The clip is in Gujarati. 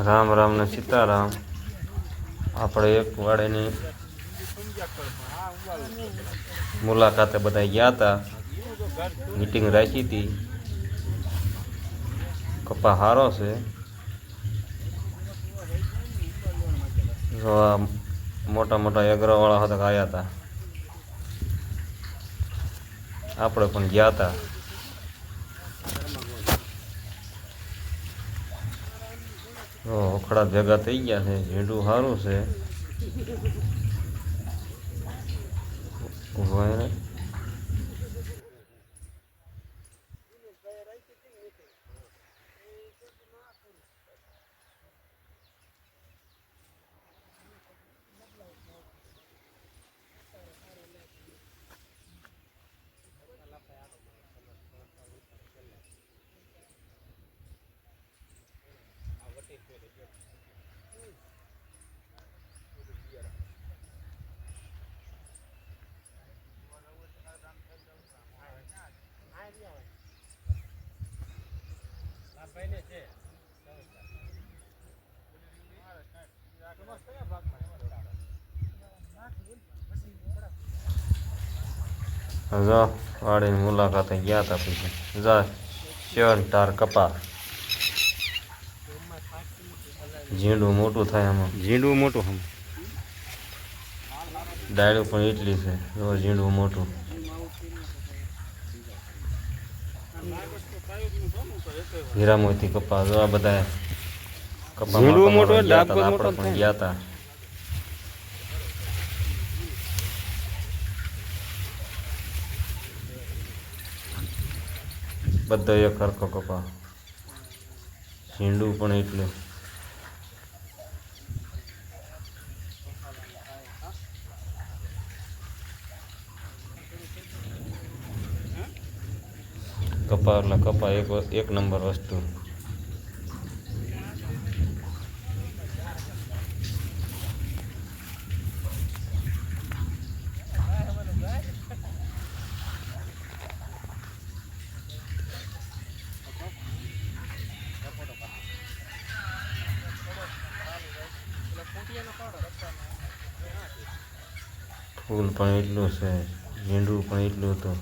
રામ રામ ને સીતારામ આપણે એક વાડેની મુલાકાતે બધા ગયા હતા મીટિંગ રાખી હતી કપા હારો છે જો આ મોટા મોટા એગ્રોવાળા હતા આવ્યા હતા આપણે પણ ગયા હતા ઓખડા ભેગા થઈ ગયા છે ઝીંડું સારું છે. જો વાડીની મુલાકાતે ગયા હતા પછી. જા શેણ તાર કપા ઝીંડું મોટું થાય આમાં. ઝીંડું મોટું ડાળું પણ એટલી છે. જો મોટું. હીરામોતી કપા જો આ બધા કપા મોટો મોટું ગયા મોટો પણ ગયા હતા. બધો એક હરખો કપા ઝીંડું પણ એટલું. કપા એટલે કપા એક વ- એક નંબર વસ્તુ ફૂલ પણ એટલું છે ઝીંડું પણ એટલું હતું